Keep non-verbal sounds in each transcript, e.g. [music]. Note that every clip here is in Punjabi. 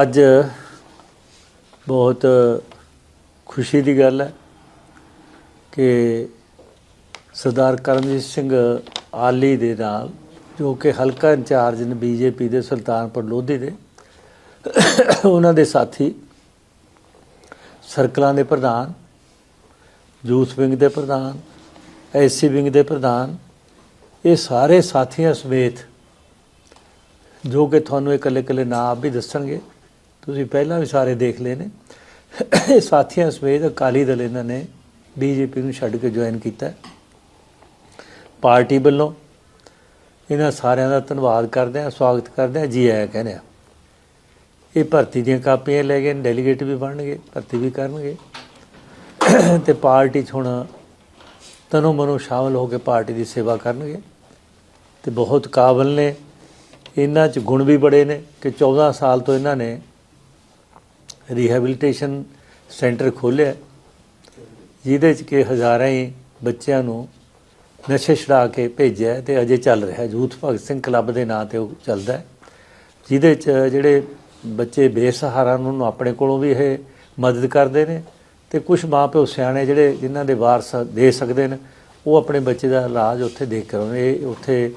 ਅੱਜ ਬਹੁਤ ਖੁਸ਼ੀ ਦੀ ਗੱਲ ਹੈ ਕਿ ਸਰਦਾਰ ਕਰਮਜੀਤ ਸਿੰਘ ਆਲੀ ਦੇ ਨਾਲ, ਜੋ ਕਿ ਹਲਕਾ ਇੰਚਾਰਜ ਨੇ ਬੀਜੇਪੀ ਦੇ ਸੁਲਤਾਨਪੁਰ ਲੋਧੀ ਦੇ, ਉਹਨਾਂ ਦੇ ਸਾਥੀ, ਸਰਕਲਾਂ ਦੇ ਪ੍ਰਧਾਨ, ਯੂਥ ਵਿੰਗ ਦੇ ਪ੍ਰਧਾਨ ਐਸਸੀ ਵਿੰਗ ਦੇ ਪ੍ਰਧਾਨ, ਇਹ ਸਾਰੇ ਸਾਥੀਆਂ ਸਮੇਤ ਜੋ ਕਿ ਤੁਹਾਨੂੰ ਇਕੱਲੇ ਇਕੱਲੇ ਨਾਮ ਆਪ ਵੀ ਦੱਸਣਗੇ ਤੁਸੀਂ ਪਹਿਲਾਂ ਵੀ ਸਾਰੇ ਦੇਖ ਲਏ ਨੇ। ਇਹ ਸਾਥੀਆਂ ਸਮੇਤ ਅਕਾਲੀ ਦਲ ਇਹਨਾਂ ਨੇ ਬੀਜੇਪੀ ਨੂੰ ਛੱਡ ਕੇ ਜੁਆਇਨ ਕੀਤਾ। ਪਾਰਟੀ ਵੱਲੋਂ ਇਹਨਾਂ ਸਾਰਿਆਂ ਦਾ ਧੰਨਵਾਦ ਕਰਦੇ ਹਾਂ, ਸਵਾਗਤ ਕਰਦੇ ਹਾਂ। ਜੀ ਆਇਆਂ ਕਹਿੰਦੇ ਹਾਂ ਇਹ ਭਰਤੀ ਦੀਆਂ ਕਾਪੀਆਂ ਲੈ ਗਏ ਡੈਲੀਗੇਟ ਵੀ ਬਣਨਗੇ, ਭਰਤੀ ਵੀ ਕਰਨਗੇ। ਤੇ ਪਾਰਟੀ 'ਚ ਹੁਣ ਤਨੋ ਮਨੋ ਸ਼ਾਮਲ ਹੋ ਕੇ ਪਾਰਟੀ ਦੀ ਸੇਵਾ ਕਰਨਗੇ। ਤੇ ਬਹੁਤ ਕਾਬਲ ਨੇ। ਇਹਨਾਂ 'ਚ ਗੁਣ ਵੀ ਬੜੇ ਨੇ ਕਿ 14 ਸਾਲ ਤੋਂ ਇਹਨਾਂ ਨੇ ਰੀਹੈਬਿਲਿਟੇਸ਼ਨ ਸੈਂਟਰ ਖੋਲ੍ਹਿਆ ਜਿਹਦੇ 'ਚ ਕਿ ਹਜ਼ਾਰਾਂ ਹੀ ਬੱਚਿਆਂ ਨੂੰ ਨਸ਼ੇ ਛੁਡਾ ਕੇ ਭੇਜਿਆ ਹੈ ਤੇ ਅਜੇ ਚੱਲ ਰਿਹਾ ਯੂਥ ਭਗਤ ਸਿੰਘ ਕਲੱਬ ਦੇ ਨਾਂ ਤੇ ਉਹ ਚੱਲਦਾ ਜਿਹਦੇ 'ਚ ਜਿਹੜੇ ਬੱਚੇ ਬੇਸਹਾਰਾ ਨੂੰ ਆਪਣੇ ਕੋਲੋਂ ਵੀ ਇਹ ਮਦਦ ਕਰਦੇ ਨੇ ਤੇ ਕੁਝ ਮਾਪਿਓ ਸਿਆਣੇ ਜਿਹੜੇ ਜਿਨ੍ਹਾਂ ਦੇ ਵਾਰਸ ਦੇ ਸਕਦੇ ਨੇ, ਉਹ ਆਪਣੇ ਬੱਚੇ ਦਾ ਇਲਾਜ ਉੱਥੇ ਦੇਖ ਕੇ ਇਹ ਉੱਥੇ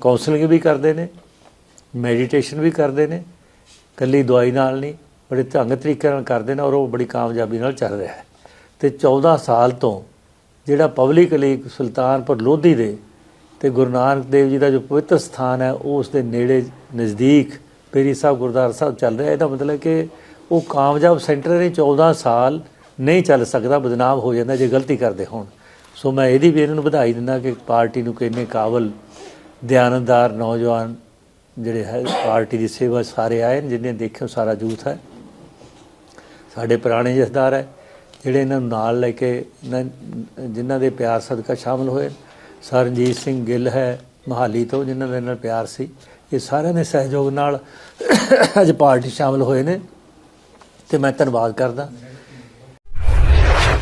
ਕਾਉਂਸਲਿੰਗ [coughs] ਵੀ ਕਰਦੇ ਨੇ ਮੈਡੀਟੇਸ਼ਨ ਵੀ ਕਰਦੇ ਨੇ ਕੱਲੀ ਦਵਾਈ ਨਾਲ ਨਹੀਂ, ਬੜੇ ਢੰਗ ਤਰੀਕੇ ਨਾਲ ਕਰਦੇ ਨੇ ਔਰ ਉਹ ਬੜੀ ਕਾਮਯਾਬੀ ਨਾਲ ਚੱਲ ਰਿਹਾ ਹੈ। ਤੇ 14 ਸਾਲ ਤੋਂ ਜਿਹੜਾ ਪਬਲਿਕਲੀ ਸੁਲਤਾਨਪੁਰ ਲੋਧੀ ਦੇ ਤੇ ਗੁਰੂ ਨਾਨਕ ਦੇਵ ਜੀ ਦਾ ਜੋ ਪਵਿੱਤਰ ਸਥਾਨ ਹੈ, ਉਹ ਉਸ ਦੇ ਨੇੜੇ ਨਜ਼ਦੀਕ ਪੇਰੀ ਸਾਹਿਬ ਗੁਰਦੁਆਰਾ ਸਾਹਿਬ ਚੱਲ ਰਿਹਾ ਇਹਦਾ ਮਤਲਬ ਕਿ ਉਹ ਕਾਮਯਾਬ ਸੈਂਟਰ ਨਹੀਂ 14 ਸਾਲ ਨਹੀਂ ਚੱਲ ਸਕਦਾ, ਬਦਨਾਮ ਹੋ ਜਾਂਦਾ ਜੇ ਗਲਤੀ ਕਰਦੇ ਹੋਣ। ਸੋ ਮੈਂ ਇਹਦੀ ਵੀ ਇਹਨਾਂ ਨੂੰ ਵਧਾਈ ਦਿੰਦਾ ਕਿ ਪਾਰਟੀ ਨੂੰ ਕਿੰਨੇ ਕਾਬਲ ਦਿਆਨਤਦਾਰ ਨੌਜਵਾਨ ਜਿਹੜੇ ਹੈ, ਪਾਰਟੀ ਦੀ ਸੇਵਾ ਸਾਰੇ ਆਏ ਨੇ ਜਿਹਨੇ ਦੇਖਿਓ ਸਾਰਾ ਜੂਥ ਹੈ। ਸਾਡੇ ਪੁਰਾਣੇ ਜਥੇਦਾਰ ਹੈ, ਜਿਹੜੇ ਇਹਨਾਂ ਨੂੰ ਨਾਲ ਲੈ ਕੇ ਇਹਨਾਂ- ਜਿਨ੍ਹਾਂ ਦੇ ਪਿਆਰ ਸਦਕਾ ਸ਼ਾਮਲ ਹੋਏ ਸਰ ਸਿੰਘ ਗਿੱਲ ਹੈ, ਮਹਾਲੀ ਤੋਂ, ਜਿਨ੍ਹਾਂ ਦੇ ਨਾਲ ਪਿਆਰ ਸੀ। ਇਹ ਸਾਰਿਆਂ ਦੇ ਸਹਿਯੋਗ ਨਾਲ ਅੱਜ ਪਾਰਟੀ ਸ਼ਾਮਲ ਹੋਏ ਨੇ। ਤੇ ਮੈਂ ਧੰਨਵਾਦ ਕਰਦਾ।